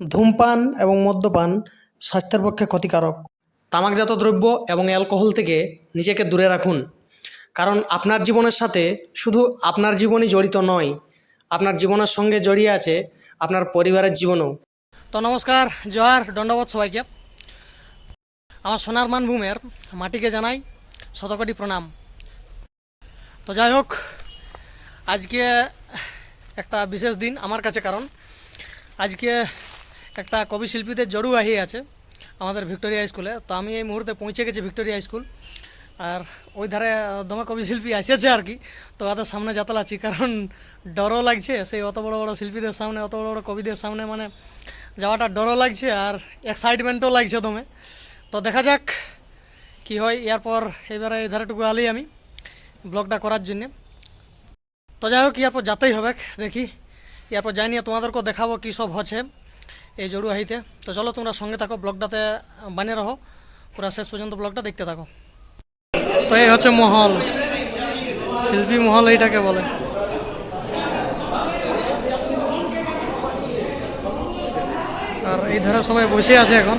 ধূমপান এবং মদ্যপান স্বাস্থ্যের পক্ষে ক্ষতিকারক। তামাকজাত দ্রব্য এবং অ্যালকোহল থেকে নিজেকে দূরে রাখুন। কারণ আপনার জীবনের সাথে শুধু আপনার জীবনই জড়িত নয়, আপনার জীবনের সঙ্গে জড়িয়ে আছে আপনার পরিবারের জীবনও। তো নমস্কার জোহার দণ্ডবোধ সবাইকে। আমার সোনার মানভূমের মাটিকে জানাই শতকোটি প্রণাম। তো যাই হোক, আজকে একটা বিশেষ দিন আমার কাছে কারণ। আজকে একটা কবি শিল্পীদের জড়ুয়াহি আছে আমাদের ভিক্টোরিয়া স্কুলে। তো আমি এই মুহূর্তে পৌঁছে গেছি ভিক্টোরিয়া স্কুল। আর ওই ধারে দমে কবি শিল্পী এসেছে আর কি। তো ওদের সামনে যাতলাচ্ছি কারণ ডরও লাগছে। সেই অত বড় বড় শিল্পীদের সামনে, অত বড় বড় কবিদের সামনে মানে যাওয়াটা ডরও লাগছে আর এক্সাইটমেন্টও লাগছে দমে। তো দেখা যাক কি হয়। এরপর এবারে এই ধারেটুকু আলি আমি ব্লগটা করার জন্যে। তো যাই হোক এরপর যাতেই হবে, দেখি। এরপর যাই নিয়ে তোমাদেরকেও দেখাবো কী সব হচ্ছে। এই জড়ুয়াহিতে তো চলো তোমরা সঙ্গে থাকো, ব্লগটাতে বানিয়ে রাখো পুরো শেষ পর্যন্ত ব্লগটা দেখতে থাকো। তো এই হচ্ছে মহল। শিল্পী মহল এইটাকে বলে। আর এই ধারে সবাই বসে আছে এখন।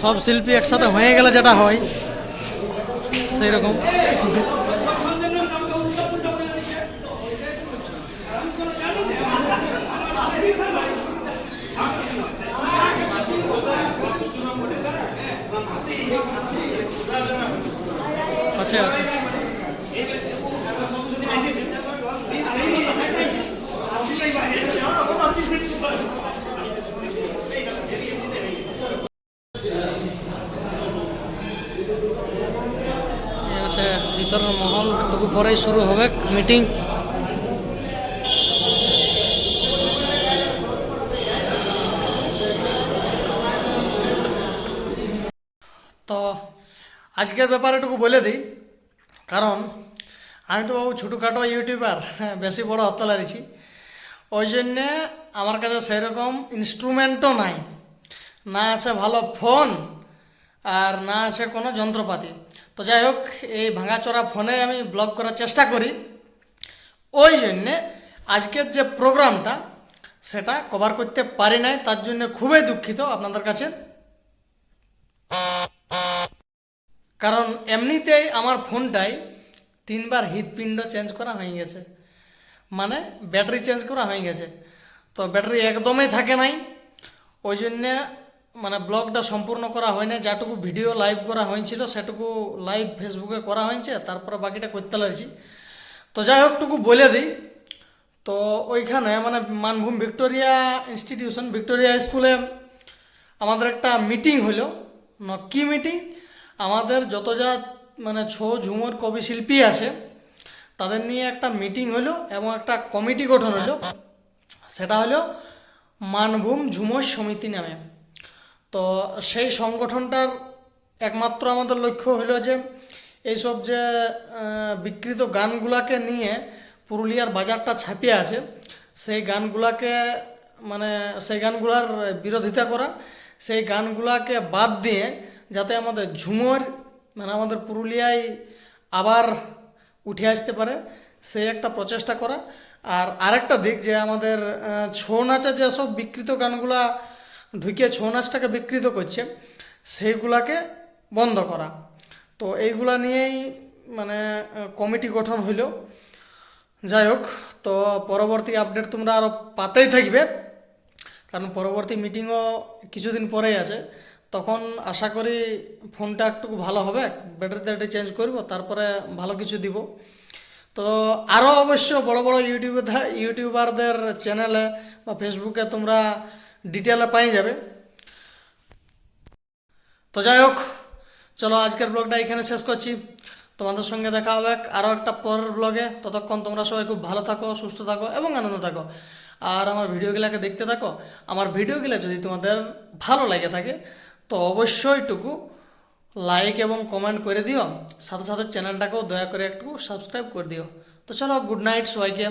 সব শিল্পী একসাথে হয়ে গেলে যেটা হয় সেই রকম আছে আছে। মহল পরেই শুরু হবে মিটিং। তো আজকের ব্যাপারে একটু বলে দিই। কারণ, আমি তো বাবু ছোটোখাটো ইউটিউবার হ্যাঁ বেশি বড় হতে লারিছি ওই জন্যে আমার কাছে সেরকম ইনস্ট্রুমেন্টও নাই। না আছে ভালো ফোন আর না আছে কোনো যন্ত্রপাতি। তো যাই হোক, এই ভাঙাচোরা ফোনে আমি ব্লগ করার চেষ্টা করি। ওই জন্যে আজকের যে প্রোগ্রামটা সেটা কভার করতে পারি নাই, তার জন্য খুবই দুঃখিত আপনাদের কাছে। কারণ এমনিতেই আমার ফোনটাই তিনবার হৃদপিণ্ড চেঞ্জ করা হয়ে গেছে। মানে ব্যাটারি চেঞ্জ করা হয়ে গেছে। তো ব্যাটারি একদমই থাকে নাই। ওই জন্যে মানে ব্লগটা সম্পূর্ণ করা হয় না যেটুকু ভিডিও লাইভ করা হয়েছিল, সেটুকু লাইভ ফেসবুকে করা হয়েছে। তারপরে বাকিটা করতে লাগছি। তো যাই হোক, টুকু বলে দিই। তো ওইখানে মানে মানভূম ভিক্টোরিয়া ইনস্টিটিউশন ভিক্টোরিয়া স্কুলে আমাদের একটা মিটিং হলো। ন কি মিটিং আমাদের যত যা মানে ছো ঝুমুর, কবি শিল্পী আছে, তাদের নিয়ে একটা মিটিং হলো এবং একটা কমিটি গঠন হলো। সেটা হলো মানভূম ঝুমর সমিতি নামে। তো সেই সংগঠনটার একমাত্র আমাদের লক্ষ্য হলো যে, এইসব যে বিকৃত গানগুলাকে নিয়ে পুরুলিয়ার বাজারটা ছাপিয়ে আছে, সেই গানগুলাকে মানে সেই গানগুলার বিরোধিতা করা, সেই গানগুলাকে বাদ দিয়ে যাতে আমাদের ঝুমর মানে আমাদের পুরুলিয়ায় আবার উঠে আসতে পারে, সেই একটা প্রচেষ্টা করা। আর আরেকটা দিক যে আমাদের ছৌ নাচে যেসব বিকৃত গানগুলা ঢুকে ছৌ নাচটাকে বিকৃত করছে, সেইগুলাকে বন্ধ করা। তো এইগুলা নিয়েই মানে কমিটি গঠন হইল। যাই হোক, তো পরবর্তী আপডেট তোমরা আরও পাতেই থাকবে, কারণ পরবর্তী মিটিংও কিছুদিন পরেই আছে। তখন আশা করি ফোনটা একটু ভালো হবে, ব্যাটারি ট্যাটারি চেঞ্জ করব, তারপরে ভালো কিছু দিব। তো আরও অবশ্য বড় বড় ইউটিউবে ইউটিউবারদের চ্যানেলে বা ফেসবুকে তোমরা ডিটেলে পাই যাবে। তো যাই হোক, চলো আজকের ব্লগটা এখানে শেষ করছি। তোমাদের সঙ্গে দেখা হবে আরও একটা পরের ব্লগে ততক্ষণ তোমরা সবাই খুব ভালো থাকো, সুস্থ থাকো এবং আনন্দ থাকো। আর আমার ভিডিওগুলোকে দেখতে থাকো। আমার ভিডিওগুলো যদি তোমাদের ভালো লাগে থাকে তো অবশ্যই টুকু লাইক এবং কমেন্ট করে দিও। সাথে সাথে চ্যানেলটাকেও দয়া করে একটু সাবস্ক্রাইব করে দিও। তো চলো গুড নাইট সবাইকে।